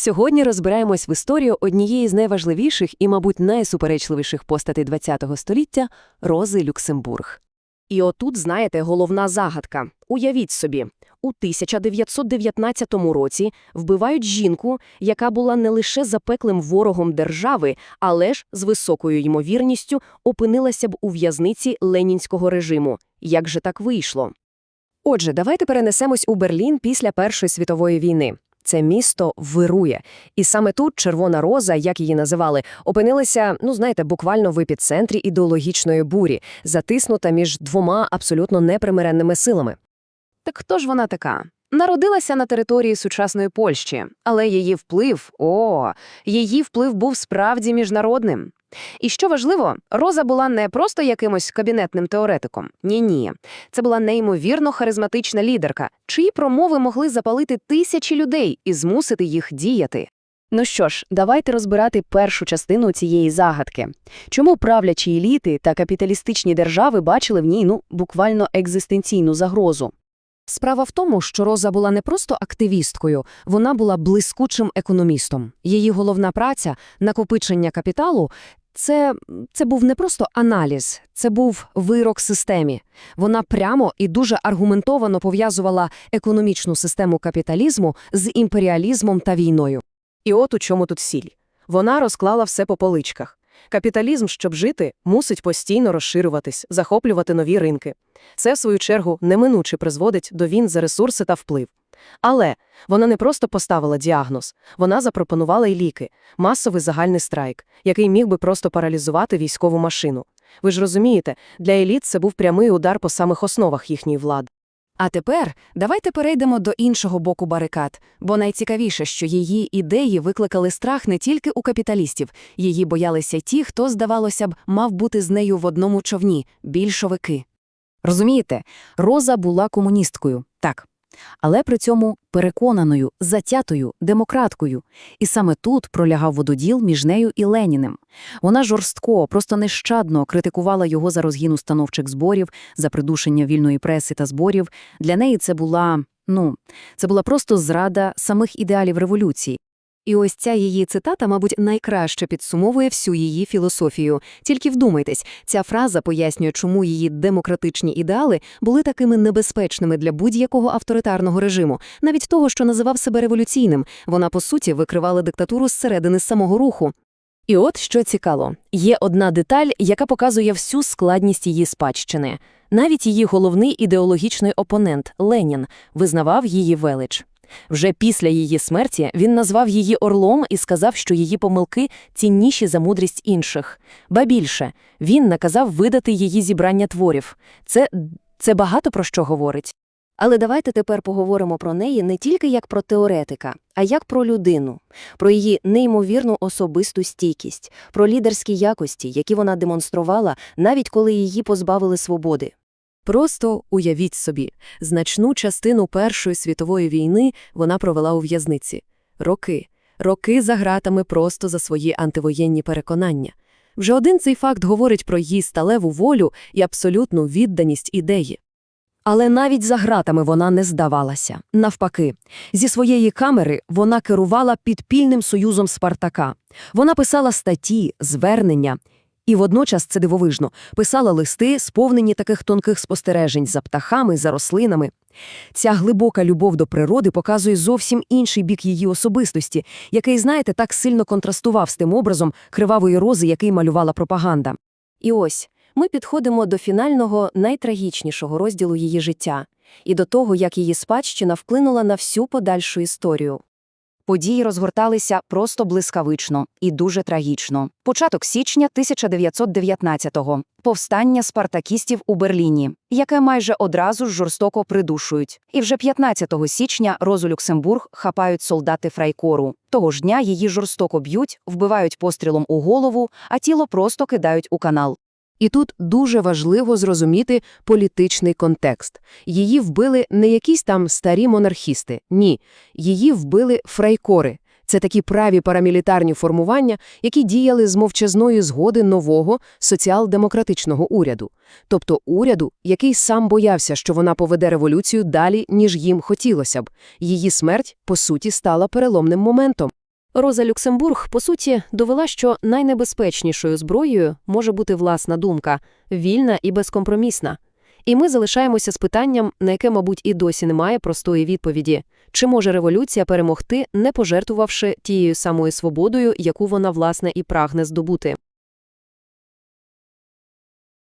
Сьогодні розбираємось в історію однієї з найважливіших і, мабуть, найсуперечливіших постатей ХХ століття – Рози Люксембург. І отут, знаєте, головна загадка. Уявіть собі, у 1919 році вбивають жінку, яка була не лише запеклим ворогом держави, але ж з високою ймовірністю опинилася б у в'язниці ленінського режиму. Як же так вийшло? Отже, давайте перенесемось у Берлін після Першої світової війни. Це місто вирує. І саме тут Червона Роза, як її називали, опинилася, ну знаєте, буквально в епіцентрі ідеологічної бурі, затиснута між двома абсолютно непримиренними силами. Так хто ж вона така? Народилася на території сучасної Польщі, але її вплив, о, її вплив був справді міжнародним. І що важливо, Роза була не просто якимось кабінетним теоретиком. Ні-ні. Це була неймовірно харизматична лідерка, чиї промови могли запалити тисячі людей і змусити їх діяти. Ну що ж, давайте розбирати першу частину цієї загадки. Чому правлячі еліти та капіталістичні держави бачили в ній, ну, буквально екзистенційну загрозу? Справа в тому, що Роза була не просто активісткою, вона була блискучим економістом. Її головна праця – накопичення капіталу – це, це був не просто аналіз, це був вирок системі. Вона прямо і дуже аргументовано пов'язувала економічну систему капіталізму з імперіалізмом та війною. І от у чому тут сіль. Вона розклала все по поличках. Капіталізм, щоб жити, мусить постійно розширюватись, захоплювати нові ринки. Це, в свою чергу, неминуче призводить до війн за ресурси та вплив. Але вона не просто поставила діагноз, вона запропонувала й ліки, масовий загальний страйк, який міг би просто паралізувати військову машину. Ви ж розумієте, для еліт це був прямий удар по самих основах їхньої влади. А тепер давайте перейдемо до іншого боку барикад, бо найцікавіше, що її ідеї викликали страх не тільки у капіталістів, її боялися ті, хто, здавалося б, мав бути з нею в одному човні – більшовики. Розумієте, Роза була комуністкою, так, але при цьому переконаною, затятою, демократкою. І саме тут пролягав вододіл між нею і Леніним. Вона жорстко, просто нещадно критикувала його за розгін установчих зборів, за придушення вільної преси та зборів. Для неї це була, ну, це була просто зрада самих ідеалів революції. І ось ця її цитата, мабуть, найкраще підсумовує всю її філософію. Тільки вдумайтесь, ця фраза пояснює, чому її демократичні ідеали були такими небезпечними для будь-якого авторитарного режиму, навіть того, що називав себе революційним. Вона, по суті, викривала диктатуру зсередини самого руху. І от що цікаво, є одна деталь, яка показує всю складність її спадщини. Навіть її головний ідеологічний опонент Ленін визнавав її велич. Вже після її смерті він назвав її орлом і сказав, що її помилки цінніші за мудрість інших. Ба більше, він наказав видати її зібрання творів. Це, це багато про що говорить. Але давайте тепер поговоримо про неї не тільки як про теоретика, а як про людину, про її неймовірну особисту стійкість, про лідерські якості, які вона демонструвала, навіть коли її позбавили свободи. Просто уявіть собі, значну частину Першої світової війни вона провела у в'язниці. Роки. Роки за ґратами просто за свої антивоєнні переконання. Вже один цей факт говорить про її сталеву волю і абсолютну відданість ідеї. Але навіть за ґратами вона не здавалася. Навпаки, зі своєї камери вона керувала підпільним союзом Спартака. Вона писала статті, звернення. І водночас це дивовижно писала листи, сповнені таких тонких спостережень за птахами, за рослинами. Ця глибока любов до природи показує зовсім інший бік її особистості, який, знаєте, так сильно контрастував з тим образом кривавої рози, який малювала пропаганда. І ось ми підходимо до фінального, найтрагічнішого розділу її життя і до того, як її спадщина вплинула на всю подальшу історію. Події розгорталися просто блискавично і дуже трагічно. Початок січня 1919-го. Повстання спартакістів у Берліні, яке майже одразу ж жорстоко придушують. І вже 15 січня Розу Люксембург хапають солдати Фрайкору. Того ж дня її жорстоко б'ють, вбивають пострілом у голову, а тіло просто кидають у канал. І тут дуже важливо зрозуміти політичний контекст. Її вбили не якісь там старі монархісти, ні. Її вбили фрайкори. Це такі праві парамілітарні формування, які діяли з мовчазної згоди нового соціал-демократичного уряду. Тобто уряду, який сам боявся, що вона поведе революцію далі, ніж їм хотілося б. Її смерть, по суті, стала переломним моментом. Роза Люксембург, по суті, довела, що найнебезпечнішою зброєю може бути власна думка, вільна і безкомпромісна. І ми залишаємося з питанням, на яке, мабуть, і досі немає простої відповіді. Чи може революція перемогти, не пожертвувавши тією самою свободою, яку вона, власне, і прагне здобути?